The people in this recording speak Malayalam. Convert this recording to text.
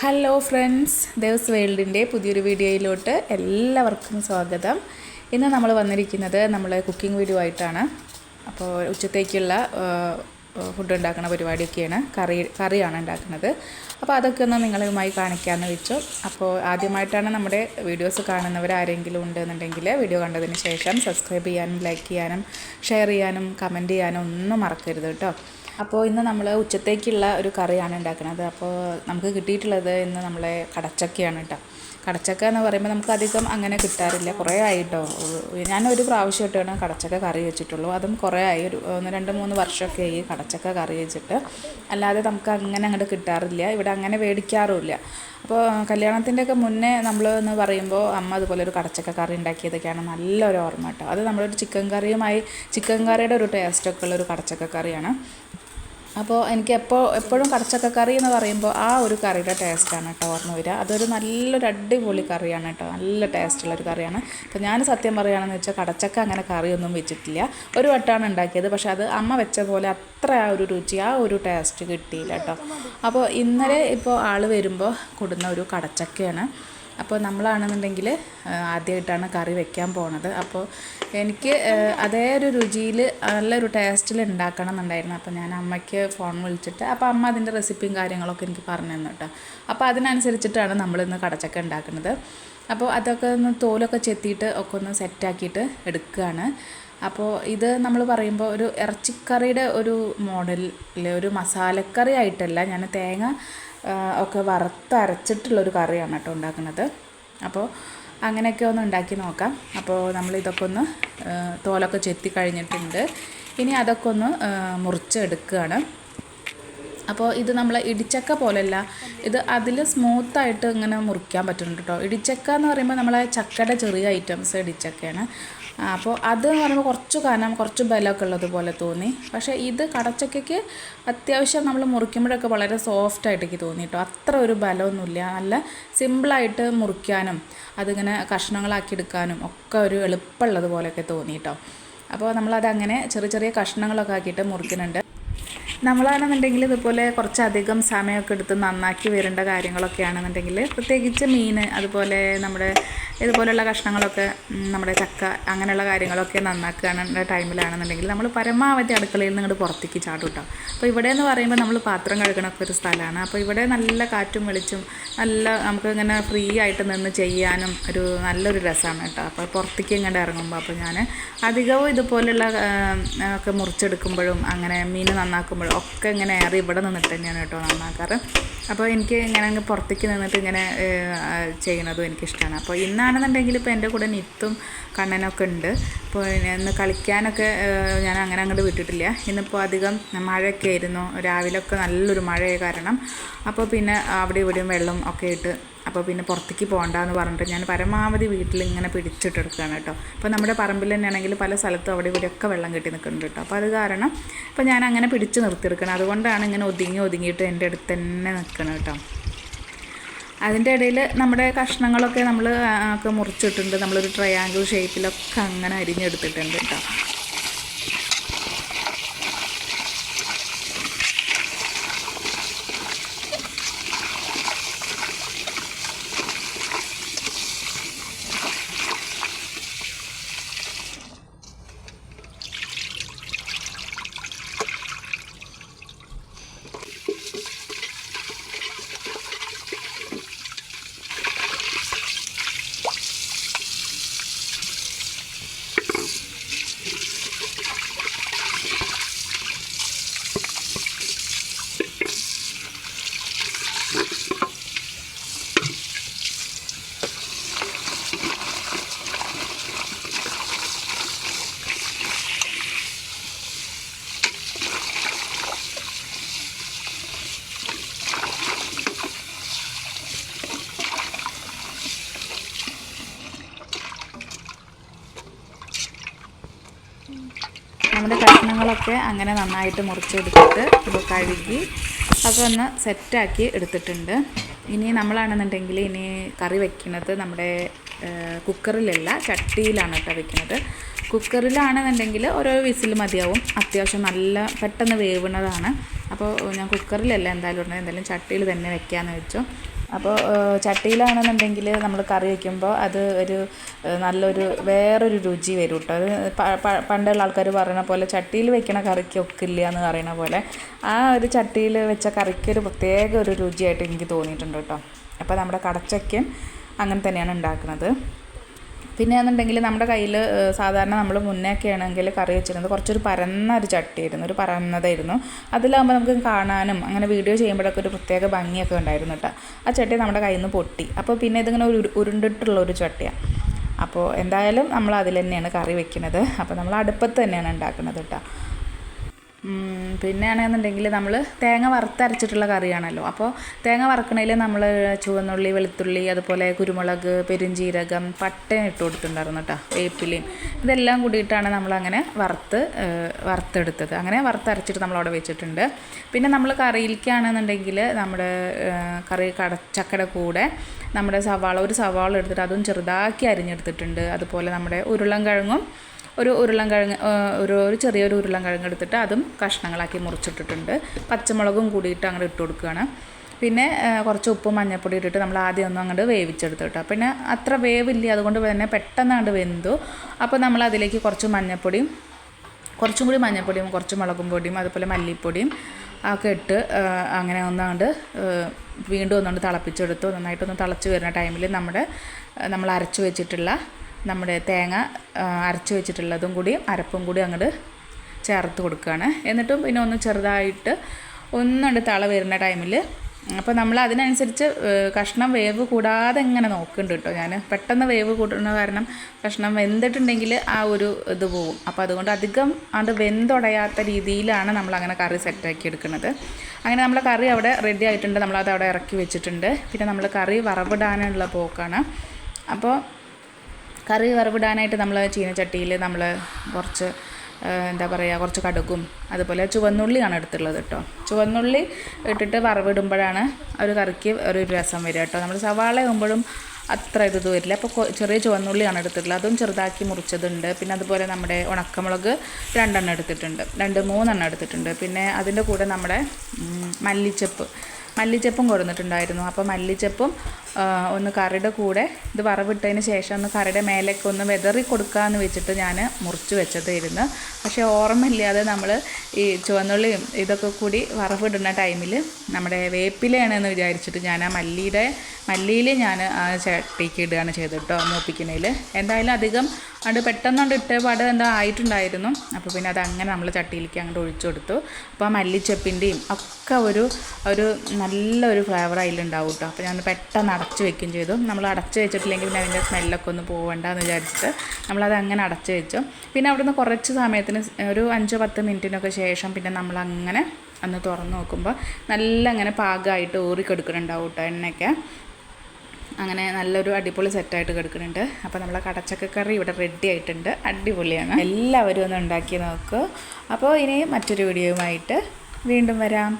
ഹലോ ഫ്രണ്ട്സ് ദേവസ് വേൾഡിന്റെ പുതിയൊരു വീഡിയോയിലോട്ട് എല്ലാവർക്കും സ്വാഗതം. ഇന്ന് നമ്മൾ വന്നിരിക്കുന്നത് നമ്മൾ കുക്കിംഗ് വീഡിയോ ആയിട്ടാണ്. അപ്പോൾ ഉച്ചത്തേക്കുള്ള ഫുഡ് ഉണ്ടാക്കുന്ന പരിപാടിയൊക്കെയാണ്. കറി കറിയാണ് ഉണ്ടാക്കുന്നത്. അപ്പോൾ അതൊക്കെ ഒന്ന് നിങ്ങളുമായി കാണിക്കാമെന്ന് വെച്ചു. അപ്പോൾ ആദ്യമായിട്ടാണ് നമ്മുടെ വീഡിയോസ് കാണുന്നവർ ആരെങ്കിലും ഉണ്ടെന്നുണ്ടെങ്കിൽ വീഡിയോ കണ്ടതിന് ശേഷം സബ്സ്ക്രൈബ് ചെയ്യാനും ലൈക്ക് ചെയ്യാനും ഷെയർ ചെയ്യാനും കമന്റ് ചെയ്യാനും ഒന്നും മറക്കരുത് കേട്ടോ. അപ്പോൾ ഇന്ന് നമ്മൾ ഉച്ചത്തേക്കുള്ള ഒരു കറിയാണ് ഉണ്ടാക്കുന്നത്. അപ്പോൾ നമുക്ക് കിട്ടിയിട്ടുള്ളത് ഇന്ന് നമ്മളെ കടച്ചക്കയാണ് കേട്ടോ. കടച്ചക്ക എന്ന് പറയുമ്പോൾ നമുക്ക് അധികം അങ്ങനെ കിട്ടാറില്ല. കുറേ ആയിട്ടോ ഒരു പ്രാവശ്യമായിട്ടാണ് കടച്ചക്ക കറി വെച്ചിട്ടുള്ളൂ. അതും കുറേ ആയി. ഒരു ഒന്ന് രണ്ട് മൂന്ന് വർഷമൊക്കെ ആയി കടച്ചക്ക കറി വെച്ചിട്ട്. അല്ലാതെ നമുക്ക് അങ്ങനെ അങ്ങോട്ട് കിട്ടാറില്ല. ഇവിടെ അങ്ങനെ മേടിക്കാറുമില്ല. അപ്പോൾ കല്യാണത്തിന്റെയൊക്കെ മുന്നേ നമ്മൾ എന്ന് പറയുമ്പോൾ അമ്മ അതുപോലെ ഒരു കടച്ചക്ക കറി ഉണ്ടാക്കിയതൊക്കെയാണ് നല്ലൊരു ഓർമ്മ കേട്ടോ. അത് നമ്മളൊരു ചിക്കൻ കറിയുമായി ചിക്കൻ കറിയുടെ ഒരു ടേസ്റ്റൊക്കെ ഉള്ള ഒരു കടച്ചക്ക കറിയാണ്. അപ്പോൾ എനിക്ക് എപ്പോൾ എപ്പോഴും കടച്ചക്ക കറി എന്ന് പറയുമ്പോൾ ആ ഒരു കറിയുടെ ടേസ്റ്റാണ് കേട്ടോ ഓർമ്മ വരിക. അതൊരു നല്ലൊരു അടിപൊളി കറിയാണ് കേട്ടോ. നല്ല ടേസ്റ്റുള്ള ഒരു കറിയാണ്. അപ്പോൾ ഞാൻ സത്യം പറയുകയാണെന്ന് വെച്ചാൽ കടച്ചക്ക അങ്ങനെ കറിയൊന്നും വെച്ചിട്ടില്ല. ഒരു വട്ടമാണ് ഉണ്ടാക്കിയത്. പക്ഷേ അത് അമ്മ വെച്ച പോലെ അത്ര ആ ഒരു രുചി ആ ഒരു ടേസ്റ്റ് കിട്ടിയില്ല കേട്ടോ. അപ്പോൾ ഇന്നലെ ഇപ്പോൾ ആൾ വരുമ്പോൾ കൊടുന്ന ഒരു കടച്ചക്കയാണ്. അപ്പോൾ നമ്മളാണെന്നുണ്ടെങ്കിൽ ആദ്യമായിട്ടാണ് കറി വെക്കാൻ പോണത്. അപ്പോൾ എനിക്ക് അതേ ഒരു രുചിയിൽ നല്ലൊരു ടേസ്റ്റിൽ ഉണ്ടാക്കണം എന്നുണ്ടായിരുന്നു അപ്പോൾ ഞാൻ അമ്മയ്ക്ക് ഫോൺ വിളിച്ചിട്ട് അപ്പോൾ അമ്മ അതിന്റെ റെസിപ്പിയും കാര്യങ്ങളൊക്കെ എനിക്ക് പറഞ്ഞു തന്നു കേട്ടോ അപ്പോൾ അതിനനുസരിച്ചിട്ടാണ് നമ്മളിന്ന് കടച്ചക്ക ഉണ്ടാക്കുന്നത്. അപ്പോൾ അതൊക്കെ ഒന്ന് തോലൊക്കെ ചെത്തിയിട്ട് ഒക്കെ ഒന്ന് സെറ്റാക്കിയിട്ട് എടുക്കുകയാണ്. അപ്പോൾ ഇത് നമ്മൾ പറയുമ്പോൾ ഒരു ഇറച്ചിക്കറിയുടെ ഒരു മോഡലിൽ ഒരു മസാലക്കറി ആയിട്ടല്ല ഞാൻ തേങ്ങ ഒക്കെ വറുത്തരച്ചിട്ടുള്ളൊരു കറിയാണ് കേട്ടോ ഉണ്ടാക്കുന്നത്. അപ്പോൾ അങ്ങനെയൊക്കെ ഒന്ന് ഉണ്ടാക്കി നോക്കാം. അപ്പോൾ നമ്മൾ ഇതൊക്കെ ഒന്ന് തോലൊക്കെ ചെത്തി കഴിഞ്ഞിട്ടുണ്ട്. ഇനി അതൊക്കെ ഒന്ന് മുറിച്ചെടുക്കുകയാണ്. അപ്പോൾ ഇത് നമ്മൾ ഇടിച്ചക്ക പോലെയല്ല ഇത് അതിൽ സ്മൂത്തായിട്ട് ഇങ്ങനെ മുറിക്കാൻ പറ്റുന്നുണ്ട് കേട്ടോ. ഇടിച്ചക്ക എന്ന് പറയുമ്പോൾ നമ്മളെ ചക്കയുടെ ചെറിയ ഐറ്റംസ് ഇടിച്ചക്കയാണ്. അപ്പോൾ അത് എന്ന് പറയുമ്പോൾ കുറച്ച് കനം കുറച്ച് ബലമൊക്കെ ഉള്ളതുപോലെ തോന്നി. പക്ഷേ ഇത് കടച്ചക്കയ്ക്ക് അത്യാവശ്യം നമ്മൾ മുറിക്കുമ്പോഴൊക്കെ വളരെ സോഫ്റ്റായിട്ട് എനിക്ക് തോന്നി കേട്ടോ. അത്ര ഒരു ബലമൊന്നുമില്ല. നല്ല സിമ്പിളായിട്ട് മുറിക്കാനും അതിങ്ങനെ കഷ്ണങ്ങളാക്കി എടുക്കാനും ഒക്കെ ഒരു എളുപ്പമുള്ളത് പോലെയൊക്കെ തോന്നി കേട്ടോ. അപ്പോൾ നമ്മളതങ്ങനെ ചെറിയ ചെറിയ കഷ്ണങ്ങളൊക്കെ ആക്കിയിട്ട് മുറിക്കുന്നുണ്ട്. നമ്മളാണെന്നുണ്ടെങ്കിൽ ഇതുപോലെ കുറച്ചധികം സമയമൊക്കെ എടുത്ത് നന്നാക്കി വരേണ്ട കാര്യങ്ങളൊക്കെ ആണെന്നുണ്ടെങ്കിൽ പ്രത്യേകിച്ച് മീൻ അതുപോലെ നമ്മുടെ ഇതുപോലെയുള്ള കഷ്ണങ്ങളൊക്കെ നമ്മുടെ ചക്ക അങ്ങനെയുള്ള കാര്യങ്ങളൊക്കെ നന്നാക്കുകയാണ് ടൈമിലാണെന്നുണ്ടെങ്കിൽ നമ്മൾ പരമാവധി അടുക്കളയിൽ നിന്ന് ഇങ്ങോട്ട് പുറത്തേക്ക് ചാടും കേട്ടോ അപ്പോൾ ഇവിടെ എന്ന് പറയുമ്പോൾ നമ്മൾ പാത്രം കഴുകണൊക്കെ ഒരു സ്ഥലമാണ്. അപ്പോൾ ഇവിടെ നല്ല കാറ്റും വെളിച്ചും നല്ല നമുക്ക് ഇങ്ങനെ ഫ്രീ ആയിട്ട് നിന്ന് ചെയ്യാനും ഒരു നല്ലൊരു രസമാണ് കേട്ടോ. അപ്പോൾ പുറത്തേക്ക് ഇങ്ങോട്ട് ഇറങ്ങുമ്പോൾ അപ്പോൾ ഞാൻ അധികവും ഇതുപോലുള്ള ഒക്കെ മുറിച്ചെടുക്കുമ്പോഴും അങ്ങനെ മീൻ നന്നാക്കുമ്പോഴും ഒക്കെ ഇങ്ങനെ ഏറെ ഇവിടെ നിന്നിട്ട് തന്നെയാണ് കേട്ടോ നന്നാക്കാറ്. അപ്പോൾ എനിക്ക് ഇങ്ങനെ അങ്ങ് പുറത്തേക്ക് നിന്നിട്ട് ഇങ്ങനെ ചെയ്യുന്നതും എനിക്കിഷ്ടമാണ് അപ്പോൾ ഇന്നാണെന്നുണ്ടെങ്കിൽ ഇപ്പോൾ എന്റെ കൂടെ നിത്തും കണ്ണനൊക്കെ ഉണ്ട്. അപ്പോൾ ഇന്ന് കളിക്കാനൊക്കെ ഞാൻ അങ്ങനെ അങ്ങോട്ട് വിട്ടിട്ടില്ല. ഇന്നിപ്പോൾ അധികം മഴയൊക്കെ ആയിരുന്നു. രാവിലെയൊക്കെ നല്ലൊരു മഴയായ കാരണം. അപ്പോൾ പിന്നെ അവിടെ ഇവിടെയും വെള്ളം ഒക്കെ ഇട്ട് അപ്പോൾ പിന്നെ പുറത്തേക്ക് പോകണ്ടെന്ന് പറഞ്ഞിട്ട് ഞാൻ പരമാവധി വീട്ടിൽ ഇങ്ങനെ പിടിച്ചിട്ടെടുക്കുകയാണ് കേട്ടോ. അപ്പോൾ നമ്മുടെ പറമ്പിൽ തന്നെയാണെങ്കിൽ പല സ്ഥലത്തും അവിടെ ഇവിടെയൊക്കെ വെള്ളം കെട്ടി നിൽക്കുന്നുണ്ട് കേട്ടോ. അപ്പോൾ അത് കാരണം ഇപ്പോൾ ഞാൻ അങ്ങനെ പിടിച്ച് നിർത്തിയെടുക്കണം അതുകൊണ്ടാണ് ഇങ്ങനെ ഒതുങ്ങി ഒതുങ്ങിയിട്ട് എന്റെ അടുത്ത് തന്നെ നിൽക്കണം കേട്ടോ. അതിന്റെ ഇടയിൽ നമ്മുടെ കഷ്ണങ്ങളൊക്കെ നമ്മൾ ഒക്കെ മുറിച്ചിട്ടുണ്ട്. നമ്മളൊരു ട്രയാങ്കിൾ ഷേപ്പിലൊക്കെ അങ്ങനെ അരിഞ്ഞെടുത്തിട്ടുണ്ട് കേട്ടോ. നമ്മുടെ കഷ്ണങ്ങളൊക്കെ അങ്ങനെ നന്നായിട്ട് മുറിച്ചെടുത്തിട്ട് ഇപ്പോൾ കഴുകി അതൊക്കെ ഒന്ന് സെറ്റാക്കി എടുത്തിട്ടുണ്ട്. ഇനി നമ്മളാണെന്നുണ്ടെങ്കിൽ ഇനി കറി വെക്കുന്നത് നമ്മുടെ കുക്കറിലല്ല ചട്ടിയിലാണ് കേട്ടോ വെക്കുന്നത്. കുക്കറിലാണെന്നുണ്ടെങ്കിൽ ഓരോ വിസിൽ മതിയാവും. അത്യാവശ്യം നല്ല പെട്ടെന്ന് വേവുന്നതാണ്. അപ്പോൾ ഞാൻ കുക്കറിലല്ല എന്തായാലും ഉണ്ടെങ്കിൽ എന്തായാലും ചട്ടിയിൽ തന്നെ വെക്കാമെന്ന് വെച്ചു. അപ്പോൾ ചട്ടിയിലാണെന്നുണ്ടെങ്കിൽ നമ്മൾ കറി വയ്ക്കുമ്പോൾ അത് ഒരു നല്ലൊരു വേറൊരു രുചി വരും കേട്ടോ പ- പണ്ടുള്ള ആൾക്കാർ പറയണ പോലെ ചട്ടിയിൽ വെക്കണ കറിക്ക് ഒക്കില്ല എന്ന് പറയണ പോലെ ആ ഒരു ചട്ടിയിൽ വെച്ച കറിക്ക് ഒരു പ്രത്യേക ഒരു രുചിയായിട്ട് എനിക്ക് തോന്നിയിട്ടുണ്ട് കേട്ടോ അപ്പോൾ നമ്മുടെ കടച്ചയ്ക്കും അങ്ങനെ തന്നെയാണ് ഉണ്ടാക്കുന്നത് പിന്നെ എന്നുണ്ടെങ്കിൽ നമ്മുടെ കയ്യിൽ സാധാരണ നമ്മൾ മുന്നേയൊക്കെ ആണെങ്കിൽ കറി വെച്ചിരുന്നത് കുറച്ചൊരു പരന്ന ഒരു ചട്ടിയായിരുന്നു ഒരു പരന്നതായിരുന്നു. അതിലാകുമ്പോൾ നമുക്ക് കാണാനും അങ്ങനെ വീഡിയോ ചെയ്യുമ്പോഴൊക്കെ ഒരു പ്രത്യേക ഭംഗിയൊക്കെ ഉണ്ടായിരുന്നു കേട്ടോ. ആ ചട്ടി നമ്മുടെ കയ്യിൽ നിന്ന് പൊട്ടി. അപ്പോൾ പിന്നെ ഇതിങ്ങനെ ഒരു ഉരുണ്ടിട്ടുള്ള ഒരു ചട്ടിയാണ് അപ്പോൾ എന്തായാലും നമ്മൾ അതിൽ തന്നെയാണ് കറി വെക്കുന്നത്. അപ്പോൾ നമ്മൾ അടുപ്പത്ത് തന്നെയാണ് ഉണ്ടാക്കുന്നത് കേട്ടോ. പിന്നെയാണെന്നുണ്ടെങ്കിൽ നമ്മൾ തേങ്ങ വറുത്തരച്ചിട്ടുള്ള കറിയാണല്ലോ. അപ്പോൾ തേങ്ങ വറക്കണതിൽ നമ്മൾ ചുവന്നുള്ളി വെളുത്തുള്ളി അതുപോലെ കുരുമുളക് പെരുംജീരകം പട്ടയും ഇട്ട് കൊടുത്തിട്ടുണ്ടായിരുന്നു കേട്ടോ വേപ്പിലയും. ഇതെല്ലാം കൂടിയിട്ടാണ് നമ്മളങ്ങനെ വറുത്ത് വറുത്തെടുത്തത്. അങ്ങനെ വറുത്തരച്ചിട്ട് നമ്മളവിടെ വെച്ചിട്ടുണ്ട്. പിന്നെ നമ്മൾ കറിയിലേക്കാണെന്നുണ്ടെങ്കിൽ നമ്മുടെ കറി കടച്ചക്കയുടെ കൂടെ നമ്മുടെ സവാള ഒരു സവാള എടുത്തിട്ട് അതും ചെറുതാക്കി അരിഞ്ഞെടുത്തിട്ടുണ്ട്. അതുപോലെ നമ്മുടെ ഉരുളൻകിഴങ്ങും ഒരു ഉരുളൻകിഴങ്ങ് ഒരു ഒരു ചെറിയൊരു ഉരുളൻകിഴങ്ങ് എടുത്തിട്ട് അതും കഷ്ണങ്ങളാക്കി മുറിച്ചിട്ടിട്ടുണ്ട്. പച്ചമുളകും കൂടിയിട്ട് അങ്ങോട്ട് ഇട്ട് കൊടുക്കുകയാണ്. പിന്നെ കുറച്ച് ഉപ്പും മഞ്ഞൾപ്പൊടി ഇട്ടിട്ട് നമ്മൾ ആദ്യം ഒന്നും അങ്ങോട്ട് വേവിച്ചെടുത്തു കേട്ടോ. പിന്നെ അത്ര വേവില്ല അതുകൊണ്ട് തന്നെ പെട്ടെന്നാണ്ട് വെന്തു. അപ്പോൾ നമ്മൾ അതിലേക്ക് കുറച്ച് മഞ്ഞൾപ്പൊടിയും കുറച്ചും കൂടി മഞ്ഞൾപ്പൊടിയും കുറച്ച് മുളകും പൊടിയും അതുപോലെ മല്ലിപ്പൊടിയും ഒക്കെ ഇട്ട് അങ്ങനെ ഒന്നാണ്ട് വീണ്ടും ഒന്നുകൊണ്ട് തിളപ്പിച്ചെടുത്തു. നന്നായിട്ടൊന്ന് തിളച്ച് വരുന്ന ടൈമിൽ നമ്മുടെ നമ്മൾ അരച്ച് വെച്ചിട്ടുള്ള നമ്മുടെ തേങ്ങ അരച്ച് വെച്ചിട്ടുള്ളതും കൂടി അരപ്പും കൂടി അങ്ങോട്ട് ചേർത്ത് കൊടുക്കുകയാണ് എന്നിട്ടും പിന്നെ ഒന്ന് ചെറുതായിട്ട് ഒന്നുണ്ട് തള വരുന്ന ടൈമിൽ അപ്പോൾ നമ്മൾ അതിനനുസരിച്ച് കഷ്ണം വേവ് കൂടാതെ എങ്ങനെ നോക്കുന്നുണ്ട് കേട്ടോ ഞാൻ പെട്ടെന്ന് വേവ് കൂട്ടുന്ന കാരണം കഷ്ണം വെന്തിട്ടുണ്ടെങ്കിൽ ആ ഒരു ഇത് പോവും. അപ്പോൾ അതുകൊണ്ട് അധികം അത് വെന്തുടയാത്ത രീതിയിലാണ് നമ്മൾ അങ്ങനെ കറി സെറ്റാക്കി എടുക്കുന്നത് അങ്ങനെ നമ്മൾ കറി അവിടെ റെഡി ആയിട്ടുണ്ട്. നമ്മളത് അവിടെ ഇറക്കി വെച്ചിട്ടുണ്ട്. പിന്നെ നമ്മൾ കറി വറവിടാനുള്ള പോക്കാണ്. അപ്പോൾ കറി വറവിടാനായിട്ട് നമ്മൾ ചീനച്ചട്ടിയിൽ നമ്മൾ കുറച്ച് എന്താ പറയുക കുറച്ച് കടുക്കും അതുപോലെ ചുവന്നുള്ളിയാണ് എടുത്തുള്ളത് കേട്ടോ. ചുവന്നുള്ളി ഇട്ടിട്ട് വറവിടുമ്പോഴാണ് ഒരു കറിക്ക് ഒരു രസം വരിക കേട്ടോ. നമ്മൾ സവാള ആകുമ്പോഴും അത്ര ഇത് വരില്ല. അപ്പോൾ ചെറിയ ചുവന്നുള്ളിയാണ് എടുത്തിട്ടുള്ളത്. അതും ചെറുതാക്കി മുറിച്ചതുണ്ട്. പിന്നെ അതുപോലെ നമ്മുടെ ഉണക്കമുളക് രണ്ടെണ്ണം എടുത്തിട്ടുണ്ട്. രണ്ട് മൂന്നെണ്ണം എടുത്തിട്ടുണ്ട്. പിന്നെ അതിന്റെ കൂടെ നമ്മുടെ മല്ലിച്ചപ്പ്. മല്ലിച്ചപ്പും കൊടുത്തിട്ടുണ്ടായിരുന്നു. അപ്പോൾ മല്ലിച്ചപ്പും ഒന്ന് കറിയുടെ കൂടെ ഇത് വറവിട്ടതിന് ശേഷം ഒന്ന് കറിയുടെ മേലേക്ക് ഒന്ന് വെതറി കൊടുക്കാമെന്ന് വെച്ചിട്ട് ഞാൻ മുറിച്ച് വെച്ചതായിരുന്നു. പക്ഷേ ഓർമ്മയില്ലാതെ നമ്മൾ ഈ ചുവന്നുള്ളിയും ഇതൊക്കെ കൂടി വറവിടുന്ന ടൈമിൽ നമ്മുടെ വേപ്പിലയാണെന്ന് വിചാരിച്ചിട്ട് ഞാൻ ആ മല്ലിയുടെ മല്ലിയിൽ ഞാൻ ആ ചട്ടിക്ക് ഇടുകയാണ് ചെയ്തിട്ടോ മൂപ്പിക്കുന്നതിൽ എന്തായാലും അധികം അത് പെട്ടെന്നുകൊണ്ട് ഇട്ട പാട് എന്താ ആയിട്ടുണ്ടായിരുന്നു. അപ്പോൾ പിന്നെ അത് അങ്ങനെ നമ്മൾ ചട്ടിയിലേക്ക് അങ്ങോട്ട് ഒഴിച്ചു കൊടുത്തു. അപ്പോൾ ആ മല്ലിച്ചപ്പിന്റെയും ഒക്കെ ഒരു ഒരു നല്ലൊരു ഫ്ലേവർ അതിലുണ്ടാവും കേട്ടോ അപ്പോൾ ഞാൻ പെട്ടെന്ന് അടച്ചു വെക്കുകയും ചെയ്തു. നമ്മൾ അടച്ചു വെച്ചിട്ടില്ലെങ്കിൽ പിന്നെ അതിന്റെ സ്മെല്ലൊക്കെ ഒന്ന് പോകണ്ടെന്ന് വിചാരിച്ചിട്ട് നമ്മളത് അങ്ങനെ അടച്ചു വെച്ചു. പിന്നെ അവിടുന്ന് കുറച്ച് സമയത്തിന് ഒരു അഞ്ച് പത്ത് മിനിറ്റിനൊക്കെ ശേഷം പിന്നെ നമ്മൾ അങ്ങനെ അന്ന് തുറന്ന് നോക്കുമ്പോൾ നല്ല അങ്ങനെ പാകമായിട്ട് ഊറിക്കെടുക്കുന്നുണ്ടാവും കേട്ടോ എണ്ണയൊക്കെ. അങ്ങനെ നല്ലൊരു അടിപൊളി സെറ്റായിട്ട് കിടക്കുന്നുണ്ട്. അപ്പോൾ നമ്മളെ കടച്ചക്കക്കറി ഇവിടെ റെഡി ആയിട്ടുണ്ട്. അടിപൊളിയാണ്. എല്ലാവരും ഒന്ന് ഉണ്ടാക്കി നോക്കുക അപ്പോൾ ഇനി മറ്റൊരു വീഡിയോയുമായിട്ട് വീണ്ടും വരാം.